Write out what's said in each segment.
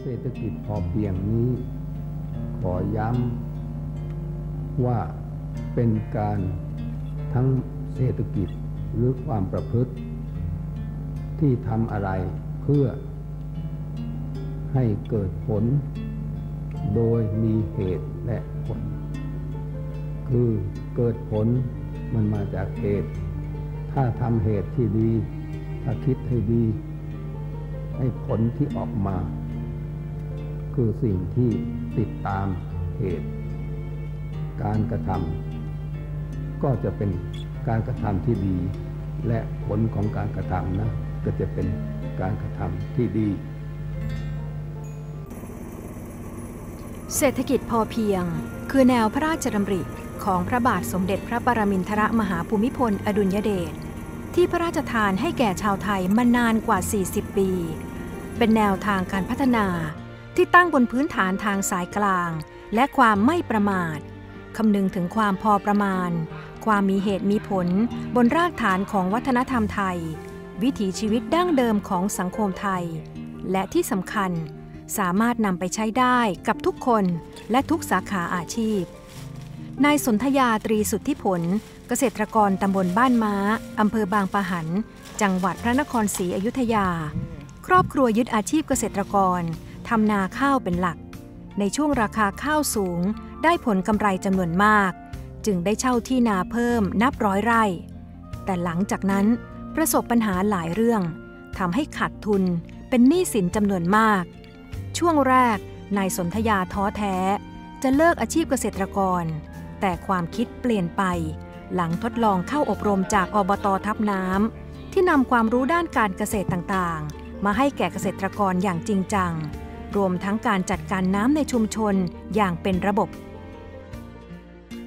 เศรษฐกิจพอเพียงนี้ ขอย้ำว่าเป็นการทั้งเศรษฐกิจหรือความประพฤติ ที่ทำอะไรเพื่อให้เกิดผล โดยมีเหตุและผล คือเกิดผลมันมาจากเหตุ ถ้าทำเหตุที่ดี ถ้าคิดให้ดี ให้ผลที่ออกมา คือสิ่งที่ติดตามเหตุ การกระทำก็จะเป็นการกระทำที่ดี และผลของการกระทำนะก็จะเป็นการกระทำที่ดี เศรษฐกิจพอเพียง คือแนวพระราชดำริของพระบาทสมเด็จพระปรมินทรมหาภูมิพล อดุลยเดชที่พระราชทานให้แก่ชาวไทยมานานกว่า 40 ปี เป็นแนวทางการพัฒนา ที่ตั้งบนพื้นฐานทางสายกลาง และความไม่ประมาทคำนึงถึงความพอประมาณ ความมีเหตุมีผลบนรากฐานของวัฒนธรรมไทย วิถีชีวิตดั้งเดิมของสังคมไทย และที่สำคัญสามารถนำไปใช้ได้กับทุกคนและทุกสาขาอาชีพ นายสนธยาตรีสุทธิผล เกษตรกรตำบลบ้านม้าอำเภอบางปะหัน จังหวัดพระนครศรีอยุธยา ครอบครัวยึดอาชีพเกษตรกร ทำนาข้าวเป็นหลัก ในช่วงราคาข้าวสูง ได้ผลกำไรจำนวนมาก จึงได้เช่าที่นาเพิ่มนับร้อยไร่ แต่หลังจากนั้นประสบปัญหาหลายเรื่องทำให้ขาดทุนเป็นหนี้สินจำนวนมาก ช่วงแรกนายสนธยาท้อแท้ จะเลิกอาชีพเกษตรกร แต่ความคิดเปลี่ยนไป หลังทดลองเข้าอบรมจากอบตทับน้ำที่นำความรู้ด้านการเกษตรต่างๆ มาให้แก่เกษตรกรอย่างจริงจัง รวมทั้งการจัดการน้ำในชุมชนอย่างเป็นระบบ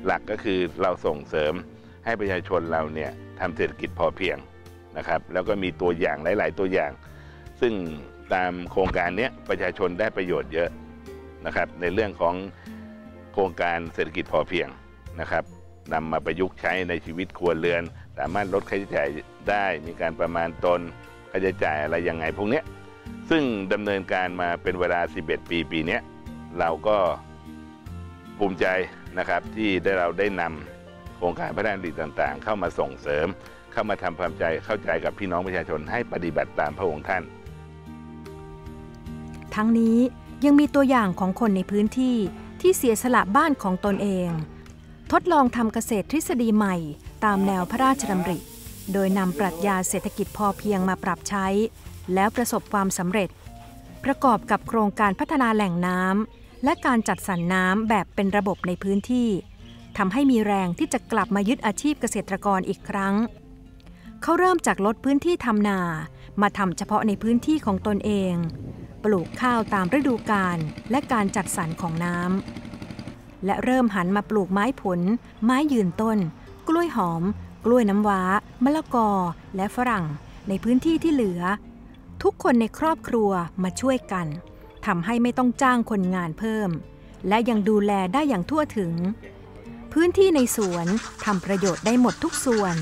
หลักก็คือเราส่งเสริมให้ประชาชนเราเนี่ยทำเศรษฐกิจพอเพียงนะครับ แล้วก็มีตัวอย่างหลาย ๆ ตัวอย่าง ซึ่งตามโครงการนี้ประชาชนได้ประโยชน์เยอะนะครับ ในเรื่องของโครงการเศรษฐกิจพอเพียงนะครับนำมาประยุกต์ใช้ในชีวิตครัวเรือน สามารถลดค่าใช้จ่ายได้ มีการประมาณตนค่าใช้จ่ายอะไรยังไงพวกนี้ ซึ่งดำเนินการมาเป็นเวลา 11 ปีปีนี้เราก็ภูมิใจนะครับที่ได้เราได้นำโครงการพัฒนาดีต่างๆ เข้ามาส่งเสริม เข้ามาทำความใจเข้าใจกับพี่น้องประชาชนให้ปฏิบัติตามพระองค์ท่าน ทั้งนี้ยังมีตัวอย่างของคนในพื้นที่ที่เสียสละบ้านของตนเอง ทดลองทำเกษตรทฤษฎีใหม่ ตามแนวพระราชดำริ โดยนำปรัชญาเศรษฐกิจพอเพียงมาปรับใช้ แล้วประสบความสำเร็จ ประกอบกับโครงการพัฒนาแหล่งน้ำและการจัดสรรน้ำแบบเป็นระบบในพื้นที่ทำให้มีแรงที่จะกลับมายึดอาชีพเกษตรกรอีกครั้ง เขาเริ่มจากลดพื้นที่ทำนา มาทำเฉพาะในพื้นที่ของตนเอง ปลูกข้าวตามฤดูกาลและการจัดสรรของน้ำ และเริ่มหันมาปลูกไม้ผล ไม้ยืนต้น กล้วยหอม กล้วยน้ำว้า มะละกอ และฝรั่ง ในพื้นที่ที่เหลือ ทุกคนในครอบครัวมาช่วยกันทำให้ไม่ต้องจ้างคนงานเพิ่ม และยังดูแลได้อย่างทั่วถึง พื้นที่ในสวนทำประโยชน์ได้หมดทุกส่วน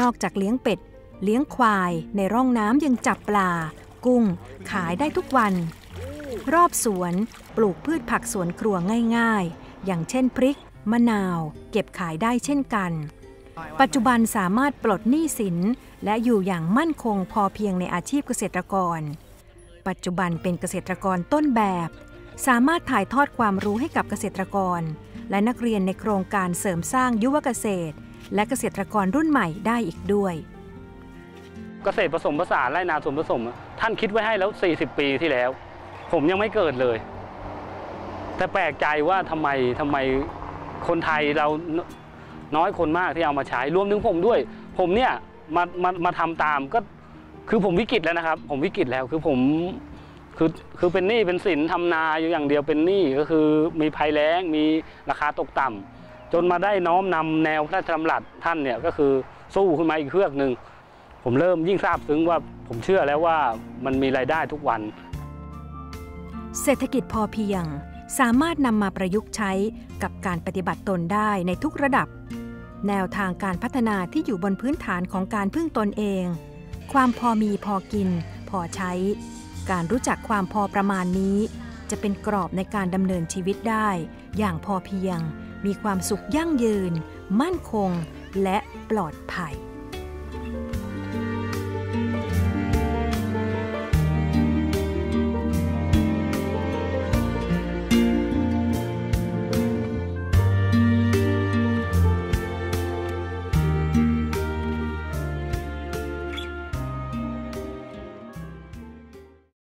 นอกจากเลี้ยงเป็ด เลี้ยงควาย ในร่องน้ำยังจับปลา กุ้ง ขายได้ทุกวัน รอบสวนปลูกพืชผักสวนครัวง่ายๆ อย่างเช่นพริก มะนาว เก็บขายได้เช่นกัน ปัจจุบันสามารถปลดหนี้สิน และอยู่อย่างมั่นคงพอเพียงในอาชีพเกษตรกร ปัจจุบันเป็นเกษตรกรต้นแบบ สามารถถ่ายทอดความรู้ให้กับเกษตรกร และนักเรียนในโครงการเสริมสร้างยุวเกษตร และเกษตรกรรุ่นใหม่ได้อีกด้วยเกษตรผสมผสานไร่นาสมผสม ท่านคิดไว้ให้แล้ว 40 ปีที่แล้ว ผมยังไม่เกิดเลย แต่แปลกใจว่าทำไมทำไมคนไทยเรา น้อยคนมากที่เอามาใช้รวมถึงผมด้วย ผมเนี่ยมามามาทำตามก็คือผมวิกฤตแล้วนะครับ ผมวิกฤตแล้วคือผมคือคือเป็นหนี้เป็นสินทำนาอยู่อย่างเดียวเป็นหนี้ก็คือมีภัยแล้งมีราคาตกต่ำจนมาได้น้อมนำแนวพระราชดำรัสท่านเนี่ยก็คือสู้ขึ้นมาอีกเครื่องหนึ่งผมเริ่มยิ่งทราบซึ้งว่าผมเชื่อแล้วว่ามันมีรายได้ทุกวัน เศรษฐกิจพอเพียง สามารถนำมาประยุกต์ใช้กับการปฏิบัติตนได้ในทุกระดับ แนวทางการพัฒนาที่อยู่บนพื้นฐานของการพึ่งตนเอง ความพอมีพอกิน พอใช้ การรู้จักความพอประมาณนี้ จะเป็นกรอบในการดำเนินชีวิตได้ อย่างพอเพียง มีความสุขยั่งยืน มั่นคง และปลอดภัย